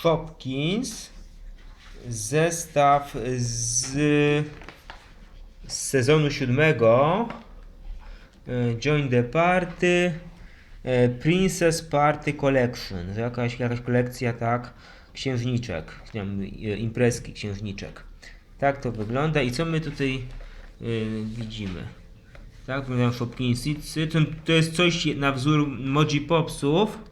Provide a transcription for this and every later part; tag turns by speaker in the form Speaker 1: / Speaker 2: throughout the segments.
Speaker 1: Shopkins. Zestaw z, sezonu siódmego. E, Join the Party. e, Princess Party Collection. Jakaś, jakaś kolekcja, tak? Księżniczek. E, imprezki księżniczek. Tak to wygląda. I co my tutaj widzimy? Tak wyglądają Shopkinsy. To, to jest coś na wzór Moji Popsów.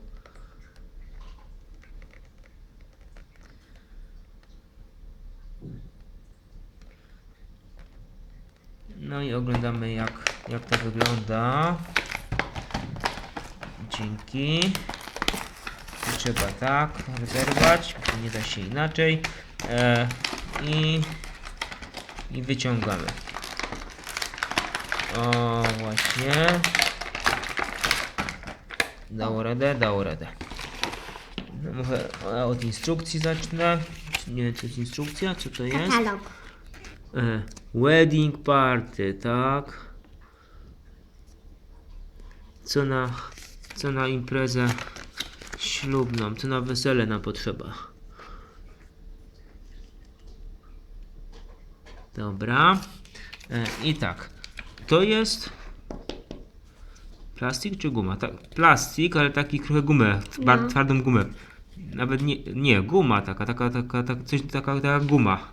Speaker 1: No i oglądamy jak, jak to wygląda. Dzięki. I trzeba tak rozerwać, bo nie da się inaczej. E, I, I wyciągamy. O, właśnie. Dało radę, dało radę. No, może od instrukcji zacznę. Nie wiem, co jest instrukcja, co to jest?
Speaker 2: Katalog.
Speaker 1: E, wedding party, tak? Co na, co na imprezę ślubną, co na wesele nam potrzeba. Dobra. E, I tak. To jest plastik czy guma? Tak, plastik, ale taki trochę gumę, bar-
Speaker 2: No.
Speaker 1: twardą gumę. Nawet nie, nie, guma taka, taka, taka, taka coś, taka, taka guma.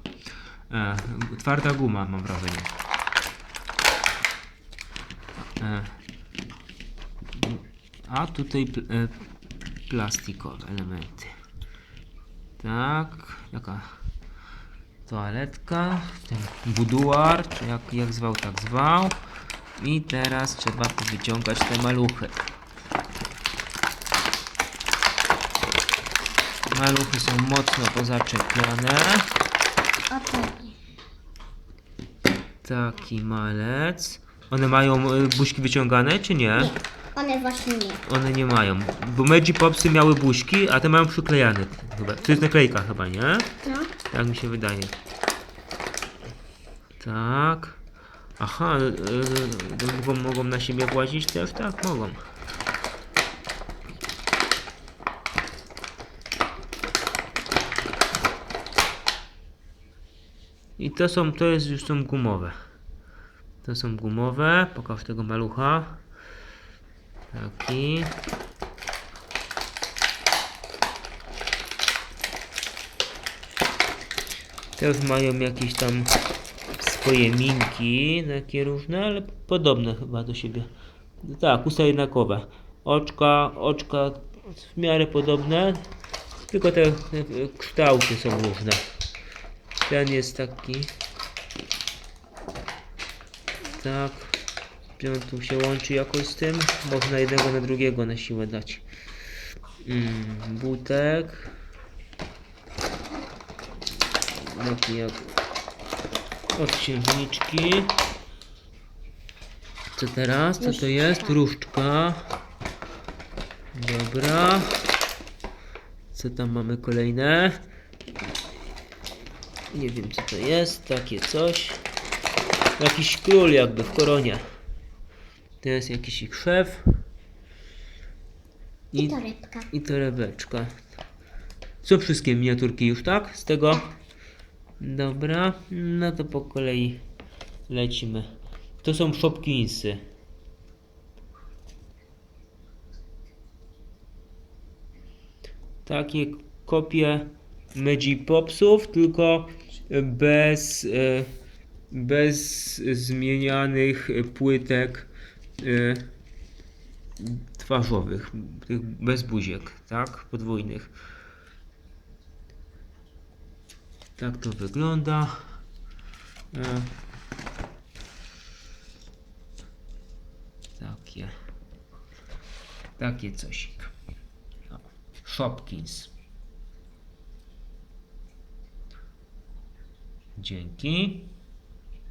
Speaker 1: E, twarda guma, mam wrażenie. E, a tutaj pl, e, plastikowe elementy. Tak, taka toaletka, ten buduar, czy jak, jak zwał, tak zwał. I teraz trzeba wyciągać te maluchy. Maluchy są mocno pozaczepione.
Speaker 2: O to.
Speaker 1: Taki malec. One mają y, buźki wyciągane, czy nie?
Speaker 2: Nie. One właśnie nie.
Speaker 1: One nie mają. Bo Magic Popsy miały buźki, a te mają przyklejane chyba. To jest naklejka chyba, nie?
Speaker 2: No.
Speaker 1: Tak mi się wydaje. Tak. Aha, y, y, mogą, mogą na siebie włazić też? Tak, mogą. I to są, to jest już są gumowe. To są gumowe. Pokaż tego malucha. Taki. Też mają jakieś tam swoje minki, takie różne, ale podobne chyba do siebie. Tak, usta jednakowe. Oczka, oczka w miarę podobne, tylko te, kształty są różne. Ten jest taki. Tak. Tu się łączy jakoś z tym. Można jednego na drugiego na siłę dać. Mm, butek. Taki jak od księżniczki. Co teraz? Co to jest? Różdżka. Dobra. Co tam mamy kolejne? Nie wiem co to jest. Takie coś. Jakiś król jakby w koronie. To jest jakiś ich szef.
Speaker 2: I torebka.
Speaker 1: I torebeczka. Są wszystkie miniaturki już, tak? Z tego? Dobra, no to po kolei lecimy. To są Shopkinsy. Takie kopie Magic Popsów, tylko bez, e, bez zmienianych płytek e, twarzowych, tych bez buziek, tak? Podwójnych. Tak to wygląda. E, Takie. Takie cosik. O, Shopkins. Dzięki.